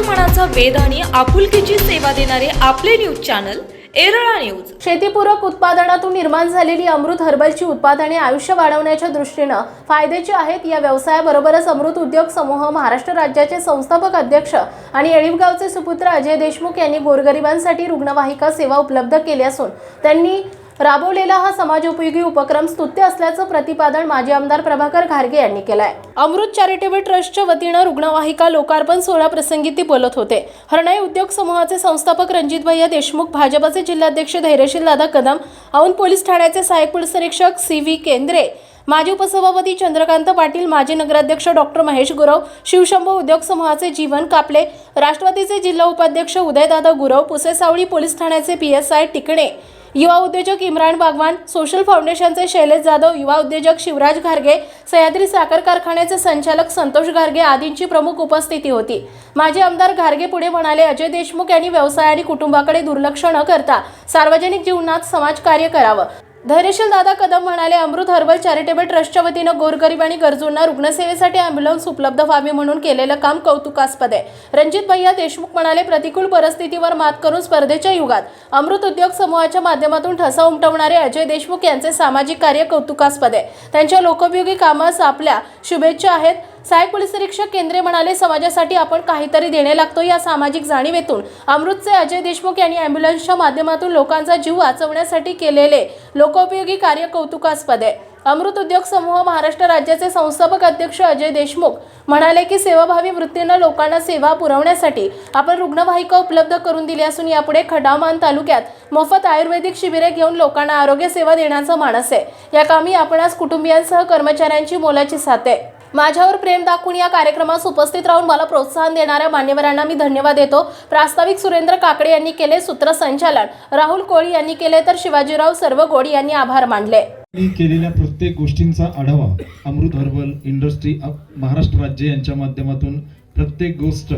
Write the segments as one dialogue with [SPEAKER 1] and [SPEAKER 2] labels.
[SPEAKER 1] मनाचा वेध आणि आपुलकीची सेवा देणारे आपले न्यूज चॅनल एरळा न्यूज.
[SPEAKER 2] शेतीपूरक उत्पादनातून निर्माण झालेली अमृत हर्बलची उत्पादने आयुष्य वाढवण्याच्या दृष्टीनं फायद्याची आहेत. या व्यवसायाबरोबरच अमृत उद्योग समूह महाराष्ट्र राज्याचे संस्थापक अध्यक्ष आणि येळीवगावचे सुपुत्र अजय देशमुख यांनी गोरगरिबांसाठी रुग्णवाहिका सेवा उपलब्ध केली असून त्यांनी राबवलेला हा समाजोपयोगी उपक्रम स्तुत्य असल्याचं प्रतिपादन माजी आमदार प्रभाकर घारगे यांनी केलंय. अमृत चॅरिटेबल ट्रस्टच्या वतीनं रुग्णवाहिका लोकार्पण सोहळा प्रसंगी ते बोलत होते. हरणाई उद्योग समूहाचे संस्थापक रणजित भैया देशमुख भाजपाचे जिल्हाध्यक्ष धैर्यशील दादा कदम औंध पोलीस ठाण्याचे सहाय्यक पोलीस निरीक्षक सी व्ही केंद्रे माजी उपसभापती चंद्रकांत पाटील माजी नगराध्यक्ष डॉक्टर महेश गुरव शिवशंभ उद्योग समूहाचे जीवन कापले राष्ट्रवादीचे जिल्हा उपाध्यक्ष उदयदादा गुरव पुसेसावळी पोलीस ठाण्याचे पी एस आय टिकणे युवा उद्योजक इम्रान बागवान सोशल फाउंडेशनचे शैलेश जाधव युवा उद्योजक शिवराज घारगे सह्याद्री साखर कारखान्याचे संचालक संतोष घारगे आदींची प्रमुख उपस्थिती होती. माजी आमदार घारगे पुढे म्हणाले अजय देशमुख यांनी व्यवसाय आणि कुटुंबाकडे दुर्लक्ष न करता सार्वजनिक जीवनात समाजकार्य करावं. धैर्यशील दादा कदम म्हणाले अमृत हर्बल चॅरिटेबल ट्रस्टच्या वतीनं गोरगरीब आणि गरजूंना रुग्णसेवेसाठी अँब्युलन्स उपलब्ध व्हावी म्हणून केलेलं काम कौतुकास्पद आहे. रणजित भैया देशमुख म्हणाले प्रतिकूल परिस्थितीवर मात करून स्पर्धेच्या युगात अमृत उद्योग समूहाच्या माध्यमातून ठसा उमटवणारे अजय देशमुख यांचे सामाजिक कार्य कौतुकास्पद आहे. त्यांच्या लोकोपयोगी कामास आपल्या शुभेच्छा आहेत. सहाय्यक पोलीस निरीक्षक केंद्रे म्हणाले समाजासाठी आपण काहीतरी देणे लागतो या सामाजिक जाणीवेतून. अमृतचे अजय देशमुख यांनी अँब्युलन्सच्या माध्यमातून लोकांचा जीव वाचवण्यासाठी केलेले लोकोपयोगी कार्य कौतुकास्पद आहे. अमृत उद्योग समूह महाराष्ट्र राज्याचे संस्थापक अध्यक्ष अजय देशमुख म्हणाले की सेवाभावी वृत्तीनं लोकांना सेवा पुरवण्यासाठी आपण रुग्णवाहिका उपलब्ध करून दिली असून यापुढे खडामान तालुक्यात मोफत आयुर्वेदिक शिबिरे घेऊन लोकांना आरोग्य सेवा देण्याचा मानस आहे. या कामी आपण आज कुटुंबियांसह कर्मचाऱ्यांची मोलाची साथ आहे. माझ्यावर प्रेम दाखवून या कार्यक्रमास उपस्थित राहून मला प्रोत्साहन देणाऱ्या मान्यवरांना मी धन्यवाद देतो. प्रास्ताविक सुरेंद्र काकडे यांनी केले सूत्रसंचालन. राहुल कोळी यांनी केले तर शिवाजीराव सर्व गोडी यांनी आभार मानले.
[SPEAKER 3] मी केलेल्या प्रत्येक गोष्टींचा आढावा अमृत हर्बल इंडस्ट्री महाराष्ट्र राज्य यांच्या माध्यमातून प्रत्येक गोष्ट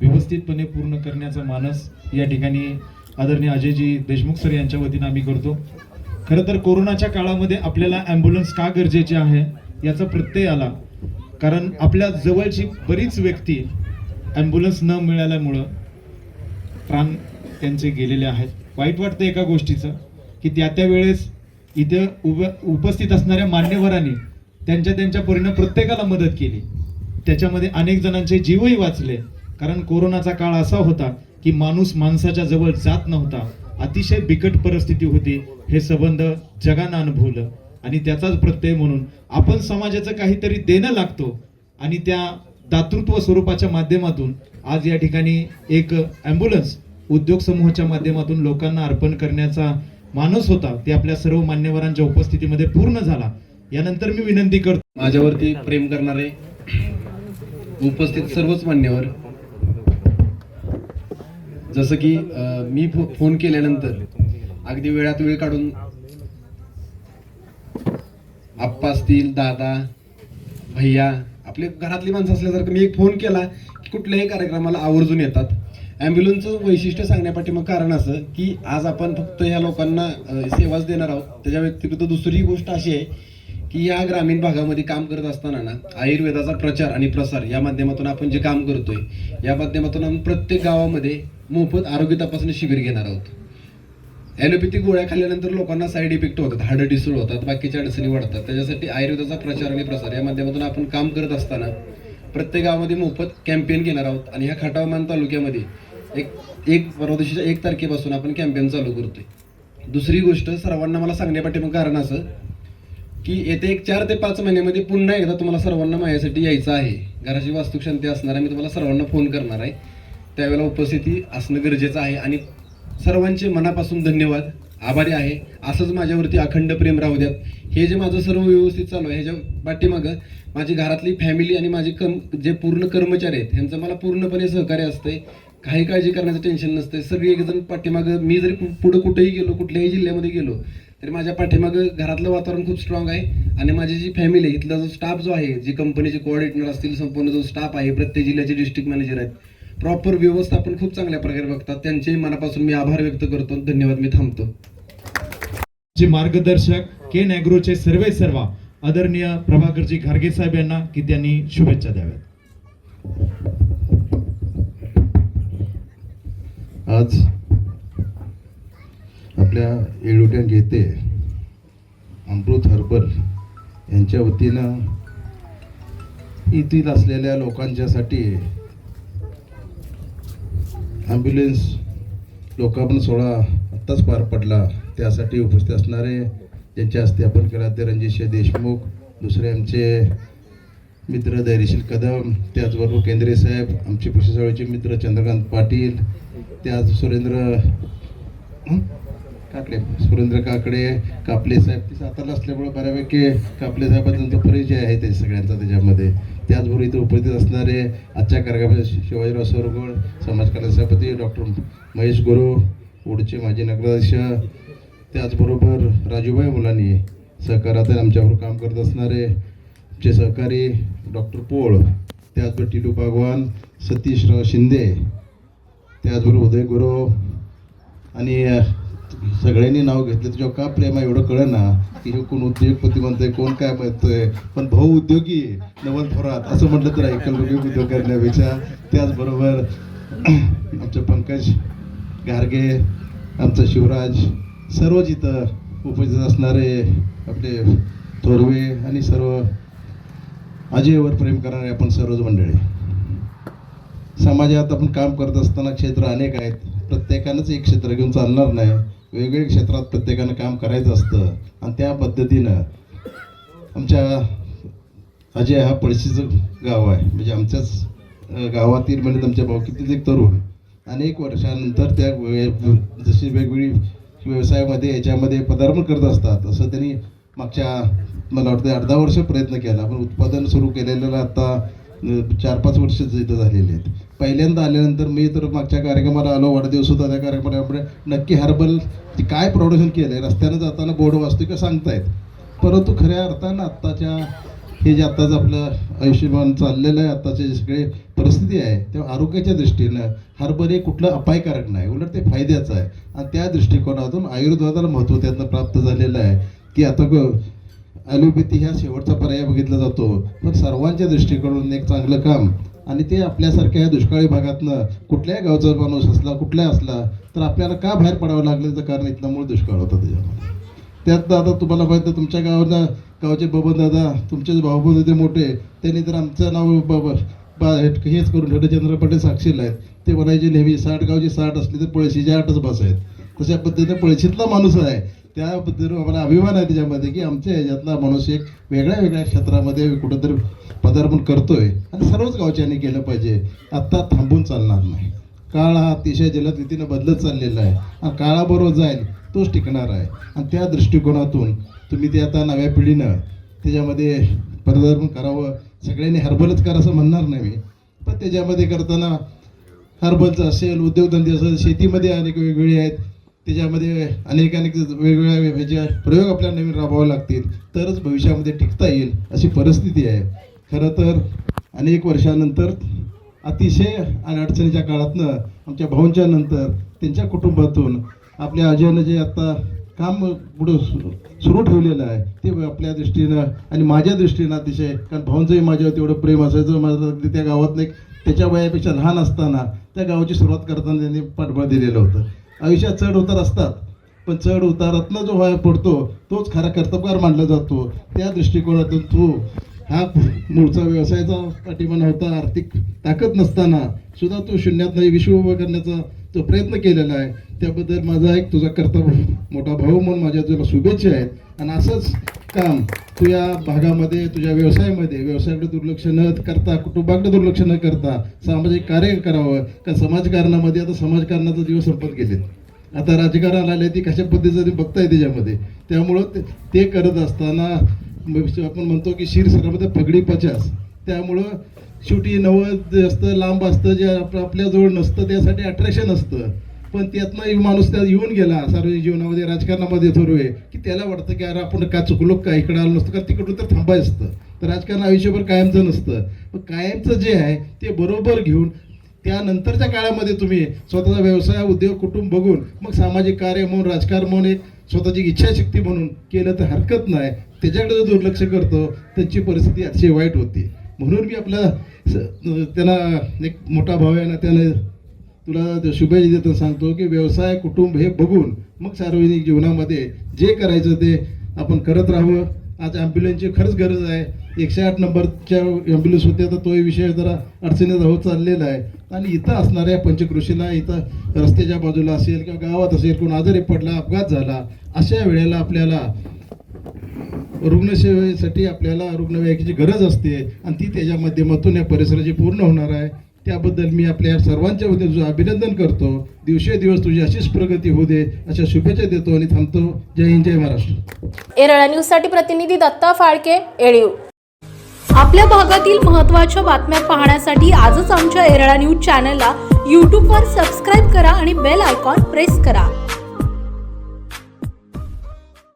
[SPEAKER 3] व्यवस्थितपणे पूर्ण करण्याचा मानस या ठिकाणी आदरणीय अजयजी देशमुख सर यांच्या वतीनं आम्ही करतो. खरं तर कोरोनाच्या काळामध्ये आपल्याला ॲम्ब्युलन्स का गरजेचे आहे? याचा प्रत्यय आला. कारण आपल्या जवळची बरीच व्यक्ती ॲम्ब्युलन्स न मिळाल्यामुळं प्राण त्यांचे गेलेले आहेत. वाईट वाटतं एका गोष्टीचं की त्या त्या वेळेस इथे उभ उपस्थित असणाऱ्या मान्यवरांनी त्यांच्या त्यांच्या परीनं प्रत्येकाला मदत केली. त्याच्यामध्ये अनेक जणांचे जीवही वाचले. कारण कोरोनाचा काळ असा होता की माणूस माणसाच्या जवळ जात नव्हता. अतिशय बिकट परिस्थिती होती. हे संबंध जगानं अनुभवलं. आणि त्याचाच प्रत्यय म्हणून आपण समाजाचं काहीतरी देणं लागतो आणि त्या दातृत्व स्वरूपाच्या माध्यमातून आज या ठिकाणी एक ॲम्ब्युलन्स उद्योग समूहाच्या माध्यमातून लोकांना अर्पण करण्याचा मानस होता. ते आपल्या सर्व मान्यवरांच्या उपस्थितीमध्ये पूर्ण झाला. यानंतर मी विनंती करतो.
[SPEAKER 4] माझ्यावरती प्रेम करणारे उपस्थित सर्वच मान्यवर जसं की मी फो- फोन केल्यानंतर अगदी वेळात वेळ काढून आप्पा असतील दादा भैया आपले घरातली माणसं असल्यासारखं मी एक फोन केला की कुठल्याही कार्यक्रमाला आवर्जून येतात. ॲम्ब्युलन्सचं वैशिष्ट्य सांगण्यापाठी मग कारण असं की आज आपण फक्त ह्या लोकांना सेवाच देणार आहोत. त्याच्या व्यतिरिक्त दुसरी गोष्ट अशी आहे की या ग्रामीण भागामध्ये काम करत असताना ना आयुर्वेदाचा प्रचार आणि प्रसार या माध्यमातून आपण जे काम करतोय या माध्यमातून आपण प्रत्येक गावामध्ये मोफत आरोग्य तपासणी शिबिर घेणार आहोत. ॲलोपॅथिक गोळ्या खाल्ल्यानंतर लोकांना साईड इफेक्ट होतात. हार्ड डिसोड होतात बाकीच्या अडचणी वाढतात. त्याच्यासाठी आयुर्वेदाचा प्रचार आणि प्रसार या माध्यमातून आपण काम करत असताना प्रत्येक गावामध्ये मोफत कॅम्पेन घेणार आहोत. आणि ह्या खटावमान तालुक्यामध्ये एक एक परवा दिवशीच्या एक तारखेपासून आपण कॅम्पेन चालू करतोय. दुसरी गोष्ट सर्वांना मला सांगण्यापाठी मग कारण असं की येते एक चार ते पाच महिन्यामध्ये पुन्हा एकदा तुम्हाला सर्वांना माझ्यासाठी यायचं आहे. घराची वास्तुशांती असणार आहे. मी तुम्हाला सर्वांना फोन करणार आहे. त्यावेळेला उपस्थिती असणं गरजेचं आहे. आणि सर्वांचे मनापासून धन्यवाद. आभारी आहे. असंच माझ्यावरती अखंड प्रेम राहू द्यात. हे जे माझं सर्व व्यवस्थित चालू आहे ह्याच्या पाठीमागं माझी घरातली फॅमिली आणि माझे कम जे पूर्ण कर्मचारी आहेत ह्यांचं मला पूर्णपणे सहकार्य असतंय. काही काळजी करण्याचं टेन्शन नसतंय. सगळे एकजण पाठीमागं मी जरी पुढं कुठेही गेलो कुठल्याही जिल्ह्यामध्ये गेलो तरी माझ्या पाठीमागं घरातलं वातावरण खूप स्ट्रॉंग आहे. आणि माझी जी फॅमिली आहे इथला जो स्टाफ जो आहे जी कंपनीचे कोऑर्डिनेटर असतील संपूर्ण जो स्टाफ आहे प्रत्येक जिल्ह्याचे डिस्ट्रिक्ट मॅनेजर आहेत प्रॉपर व्यवस्थापन खूप चांगल्या प्रकारे बघतात. त्यांचे मनापासून मी आभार व्यक्त करतो धन्यवाद मी थांबतो.
[SPEAKER 3] जे मार्गदर्शक केन ॲग्रोचे सर्वे सर्वा आदरणीय प्रभाकरजी घारगे साहेब यांना की त्यांनी शुभेच्छा द्याव्यात.
[SPEAKER 5] आज आपल्या येळुट्या घेते अमृत हर्बल यांच्या वतीनं येथील असलेल्या लोकांच्यासाठी ॲम्ब्युलन्स लोकार्पण सोहळा आत्ताच पार पडला. त्यासाठी उपस्थित असणारे ज्यांच्या हस्ते आपण केला ते रणजितशे देशमुख दुसरे आमचे मित्र धैर्यशील कदम त्याचबरोबर केंद्रे साहेब आमचे पुष्यसावळीचे मित्र चंद्रकांत पाटील त्याच सुरेंद्र कापले सुरेंद्र काकडे कापले साहेब ते सातारला असल्यामुळे बऱ्यापैकी कापले साहेबांचा परिचय आहे ते सगळ्यांचा त्याच्यामध्ये. त्याचबरोबर इथे उपस्थित असणारे आजच्या कार्यक्रमात शिवाजीराव सरगोळ समाज कल्याण सभापती डॉक्टर महेश गुरु ओडचे माजी नगराध्यक्ष त्याचबरोबर राजूभाई मुलांनी सहकारात आमच्याबरोबर काम करत असणारे आमचे सहकारी डॉक्टर पोळ त्याचबरोबर टिलू बागवान सतीशराव शिंदे त्याचबरोबर उदय गुरव आणि सगळ्यांनी नाव घेतलं. तुझ्यावर का प्रेम आहे एवढं कळलं ना की हे कोण उद्योगपती म्हणतोय कोण काय म्हणतोय. पण भाऊ उद्योगी नवल थोरात. असं म्हटलं तर ऐकल उद्योग करण्यापेक्षा. त्याचबरोबर आमचे पंकज गारगे आमचं शिवराज सर्व इथं उपस्थित असणारे आपले थोरवे आणि सर्व अजयवर प्रेम करणारे आपण सर्वच मंडळी. समाजात आपण काम करत असताना क्षेत्र अनेक आहेत. प्रत्येकानंच एक क्षेत्र घेऊन चालणार नाही. वेगवेगळ्या क्षेत्रात प्रत्येकानं काम करायचं असतं. आणि त्या पद्धतीनं आमच्या अजय हा पळशीचं गाव आहे. म्हणजे आमच्याच गावातील म्हणजे आमच्या भाऊकीतील एक तरुण. अनेक वर्षानंतर त्या वे- जशी वेगवेगळी व्यवसायामध्ये याच्यामध्ये पदार्पण करत असतात. असं त्यांनी मागच्या मला वाटतं अर्धा वर्ष प्रयत्न केला. पण उत्पादन सुरू केलेलं आता चार पाच वर्ष इथं झालेले आहेत. पहिल्यांदा आल्यानंतर मी तर मागच्या कार्यक्रमाला आलो वाढदिवस होता त्या कार्यक्रमामुळे नक्की हर्बल काय प्रोडक्शन केलं आहे रस्त्यानं जाताना बोर्ड वाचतो का सांगतायत? परंतु खऱ्या अर्थानं आत्ताच्या हे जे आत्ताच आपलं आयुष्यमान चाललेलं आहे आत्ताचे जे सगळे परिस्थिती आहे तेव्हा आरोग्याच्या दृष्टीनं हर्बल हे कुठलं अपायकारक नाही उलट ते फायद्याचं आहे. आणि त्या दृष्टिकोनातून आयुर्वेदाला महत्त्व त्यातनं प्राप्त झालेलं आहे. की आता ग ॲलोपॅथी ह्या शेवटचा पर्याय बघितला जातो पण सर्वांच्या दृष्टिकोनातून एक चांगलं काम आणि ते आपल्यासारख्या दुष्काळी भागातनं कुठल्याही गावचा माणूस असला कुठलाही असला तर आपल्याला का बाहेर पडावं लागलं तर कारण इथला मूळ दुष्काळ होता त्याच्यामध्ये. त्यात दादा तुम्हाला माहिती आहे, तुमच्या गावाला गावचे बबन दादा तुमचे भाऊबंद होते मोठे त्यांनी तर आमचं नाव बाबा बा हेच करून ठेवलं चंद्र पाटील साक्षीला आहेत. ते म्हणायचे नेहमी साठ गावची साठ असली तर पळशीचे आठच बस आहेत. कशा पद्धतीने पळशीतला माणूस आहे त्या पद्धतीने आम्हाला अभिमान आहे त्याच्यामध्ये की आमच्या ह्याच्यातला माणूस एक वेगळ्या वेगळ्या क्षेत्रामध्ये कुठंतरी पदार्पण करतोय. आणि सर्वच गावच्यांनी केलं पाहिजे. आत्ता थांबून चालणार नाही. काळ हा अतिशय जलद रीतीनं बदलत चाललेला आहे. आणि काळाबरोबर जाईल तोच टिकणार आहे. आणि त्या दृष्टिकोनातून तुम्ही ते आता नव्या पिढीनं त्याच्यामध्ये पदार्पण करावं सगळ्यांनी हर्बलच करा असं म्हणणार नाही मी. पण त्याच्यामध्ये करताना हर्बलचं असेल उद्योगधंदे असेल शेतीमध्ये अनेक वेगवेगळे आहेत. त्याच्यामध्ये अनेक अनेक वेगवेगळ्या ह्याचे प्रयोग आपल्याला नवीन राबवावे लागतील. तरच भविष्यामध्ये टिकता येईल अशी परिस्थिती आहे. खरं तर अनेक वर्षानंतर अतिशय अडचणीच्या काळातनं आमच्या भाऊंच्या नंतर त्यांच्या कुटुंबातून आपल्या अजयनं जे आता काम पुढं सु- सुरू ठेवलेलं आहे ते आपल्या दृष्टीनं आणि माझ्या दृष्टीनं अतिशय कारण भाऊंचंही माझ्यावर तेवढं प्रेम असायचं माझं त्या गावातलं एक त्याच्या वयापेक्षा लहान असताना त्या गावाची सुरुवात करताना त्यांनी पाठबळ दिलेलं होतं. आयुष्यात चढ उतार असतात. पण चढ उतारातला जो व्हाय पडतो तोच खरा कर्तबगार मानला जातो. त्या दृष्टिकोनातून तू हा मूळचा व्यवसायाचा पाठिंबा होता. आर्थिक ताकद नसताना सुद्धा तो शून्यात नाही विश्व उभं करण्याचा तो प्रयत्न केलेला आहे. त्याबद्दल माझा एक तुझा कर्तव्य मोठा भाऊ म्हणून माझ्या तुला शुभेच्छा आहेत. आणि असंच काम तू या भागामध्ये तुझ्या व्यवसायामध्ये व्यवसायाकडे दुर्लक्ष न करता कुटुंबाकडे दुर्लक्ष न करता सामाजिक कार्य करावं कारण समाजकारणामध्ये? आता समाजकारणाचा दिवस संपत गेलेत. आता राजकारण आले ती कशा पद्धतीचं ते बघताय त्याच्यामध्ये. त्यामुळं ते- ते करत असताना आपण म्हणतो की शिरसरामध्ये पगडी पचास. त्यामुळं शेवटी नवद असतं लांब असतं जे आप- आपल्याजवळ नसतं त्यासाठी अट्रॅक्शन असतं. पण त्यातनं एक माणूस त्यात येऊन गेला सार्वजनिक जीवनामध्ये राजकारणामध्ये थोरवे की त्याला वाटतं की अरे आपण का चुकलो का इकडं आलो नसतं? कारण तिकडून तर थांबायचं असतं. तर राजकारण आयुष्यभर कायमचं नसतं. पण कायमचं जे आहे ते बरोबर घेऊन त्यानंतरच्या काळामध्ये तुम्ही स्वतःचा व्यवसाय उद्योग कुटुंब बघून मग सामाजिक कार्य म्हणून राजकारण म्हणून एक स्वतःची इच्छाशक्ती म्हणून केलं तर हरकत नाही. त्याच्याकडे जो दुर्लक्ष करतो त्यांची परिस्थिती अतिशय वाईट होती. म्हणून मी आपल्या त्यांना एक मोठा भाव आहे ना त्याने तुला शुभेच्छा देताना सांगतो की व्यवसाय कुटुंब हे बघून मग सार्वजनिक जीवनामध्ये जे करायचं ते आपण करत राहावं. आज ॲम्ब्युलन्सची खरंच गरज आहे. एकशे आठ नंबरच्या ॲम्ब्युलन्स होत्या तर तोही विषय जरा अडचणीत होत चाललेला आहे. आणि इथं असणाऱ्या पंचकृषीला इथं रस्त्याच्या बाजूला असेल किंवा गावात असेल कोण आजारी पडला अपघात झाला अशा वेळेला आपल्याला रुग्णसेवेसाठी आपल्याला रुग्णवाहिकेची गरज असते आणि ती त्याच्या माध्यमातून या परिसराची पूर्ण होणार आहे. त्याबद्दल मी आपल्या सर्वांच्या वतीने तुझं अभिनंदन करतो. दिवसेदिवस तुझी अशीच प्रगती होऊ दे अशा शुभेच्छा देतो आणि थांबतो. जय हिंद जय महाराष्ट्र.
[SPEAKER 2] एरळा न्यूजसाठी प्रतिनिधी दत्ता फाळके एळीव.
[SPEAKER 1] आपल्या भागातील महत्त्वाच्या बातम्या पाहण्यासाठी आजच आमच्या एरळा न्यूज चॅनलला यूट्यूबवर सबस्क्राईब करा आणि बेल आयकॉन प्रेस करा.